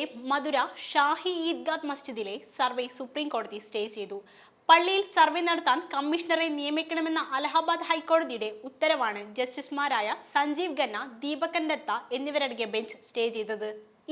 ഉത്തർപ്രദേശിലെ മധുര ഷാഹി ഈദ്ഗാദ് മസ്ജിദിലെ survey supreme കോടതി സ്റ്റേ ചെയ്തു. പള്ളിയിൽ സർവേ നടത്താൻ കമ്മീഷണറെ നിയമിക്കണമെന്ന അലഹബാദ് ഹൈക്കോടതിയുടെ ഉത്തരവാണ് ജസ്റ്റിസുമാരായ സഞ്ജീവ് ഖന്ന ദീപകൻ ദത്ത എന്നിവരടങ്ങിയ ബെഞ്ച് സ്റ്റേ ചെയ്തത്.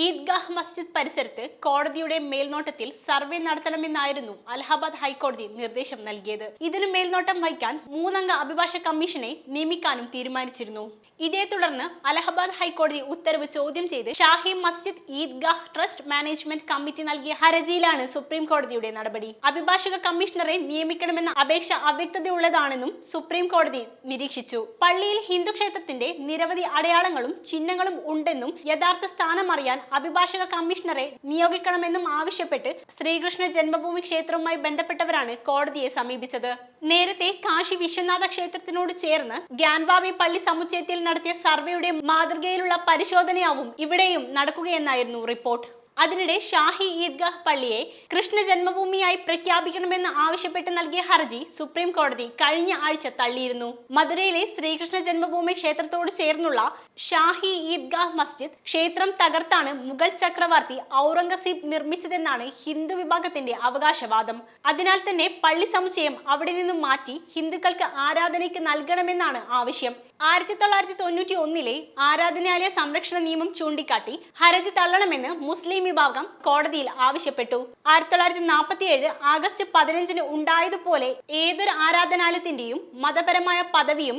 ഈദ്ഗാഹ് മസ്ജിദ് പരിസരത്ത് കോടതിയുടെ മേൽനോട്ടത്തിൽ സർവേ നടത്തണമെന്നായിരുന്നു അലഹബാദ് ഹൈക്കോടതി നിർദ്ദേശം നൽകിയത്. ഇതിന് മേൽനോട്ടം വഹിക്കാൻ മൂന്നംഗ അഭിഭാഷക കമ്മീഷനെ നിയമിക്കാനും തീരുമാനിച്ചിരുന്നു. ഇതേ തുടർന്ന് അലഹബാദ് ഹൈക്കോടതി ഉത്തരവ് ചോദ്യം ചെയ്ത് Shahi Masjid Idgah trust management committee നൽകിയ ഹർജിയിലാണ് സുപ്രീം കോടതിയുടെ നടപടി. അഭിഭാഷക കമ്മീഷണറെ നിയമിക്കണമെന്ന അപേക്ഷ അവ്യക്തതയുള്ളതാണെന്നും സുപ്രീം കോടതി നിരീക്ഷിച്ചു. പള്ളിയിൽ ഹിന്ദു ക്ഷേത്രത്തിന്റെ നിരവധി അടയാളങ്ങളും ചിഹ്നങ്ങളും ഉണ്ടെന്നും യഥാർത്ഥ സ്ഥാനം അറിയാൻ അഭിഭാഷക കമ്മീഷണറെ നിയോഗിക്കണമെന്നും ആവശ്യപ്പെട്ട് ശ്രീകൃഷ്ണ ജന്മഭൂമി ക്ഷേത്രവുമായി ബന്ധപ്പെട്ടവരാണ് കോടതിയെ സമീപിച്ചത്. നേരത്തെ കാശി വിശ്വനാഥ ക്ഷേത്രത്തിനോട് ചേർന്ന് ഗ്യാൻവാബി പള്ളി സമുച്ചയത്തിൽ നടത്തിയ സർവേയുടെ മാതൃകയിലുള്ള പരിശോധനയാവും ഇവിടെയും നടക്കുകയെന്നായിരുന്നു റിപ്പോർട്ട്. അതിനിടെ ഷാഹി ഈദ്ഗാഹ് പള്ളിയെ കൃഷ്ണ ജന്മഭൂമിയായി പ്രഖ്യാപിക്കണമെന്ന് ആവശ്യപ്പെട്ട് നൽകിയ ഹർജി സുപ്രീം കോടതി കഴിഞ്ഞ ആഴ്ച തള്ളിയിരുന്നു. മധുരയിലെ ശ്രീകൃഷ്ണ ജന്മഭൂമി ക്ഷേത്രത്തോട് ചേർന്നുള്ള ഷാഹി ഈദ്ഗാഹ് മസ്ജിദ് ക്ഷേത്രം തകർത്താണ് മുഗൾ ചക്രവർത്തി ഔറംഗസീബ് നിർമ്മിച്ചതെന്നാണ് ഹിന്ദു വിഭാഗത്തിന്റെ അവകാശവാദം. അതിനാൽ തന്നെ പള്ളി സമുച്ചയം അവിടെ നിന്നും മാറ്റി ഹിന്ദുക്കൾക്ക് ആരാധനയ്ക്ക് നൽകണമെന്നാണ് ആവശ്യം. ആയിരത്തി തൊള്ളായിരത്തി തൊണ്ണൂറ്റി ഒന്നിലെ ആരാധനാലയ സംരക്ഷണ നിയമം ചൂണ്ടിക്കാട്ടി ഹർജി തള്ളണമെന്ന് മുസ്ലിം വിഭാഗം കോടതിയിൽ ആവശ്യപ്പെട്ടു. ആയിരത്തി തൊള്ളായിരത്തി നാൽപ്പത്തി ഏഴ് ആഗസ്റ്റ് പതിനഞ്ചിന് ഉണ്ടായതുപോലെ ഏതൊരു ആരാധനാലയത്തിന്റെയും മതപരമായ പദവിയും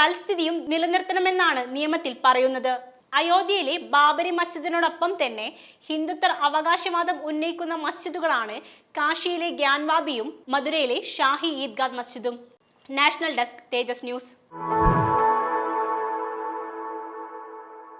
തൽസ്ഥിതിയും നിലനിർത്തണമെന്നാണ് നിയമത്തിൽ പറയുന്നത്. അയോധ്യയിലെ ബാബരി മസ്ജിദിനോടൊപ്പം തന്നെ ഹിന്ദുത്വ അവകാശവാദം ഉന്നയിക്കുന്ന മസ്ജിദുകളാണ് കാശിയിലെ ഗ്യാൻവാബിയും മധുരയിലെ Shahi Idgah മസ്ജിദും. National desk Tejas news.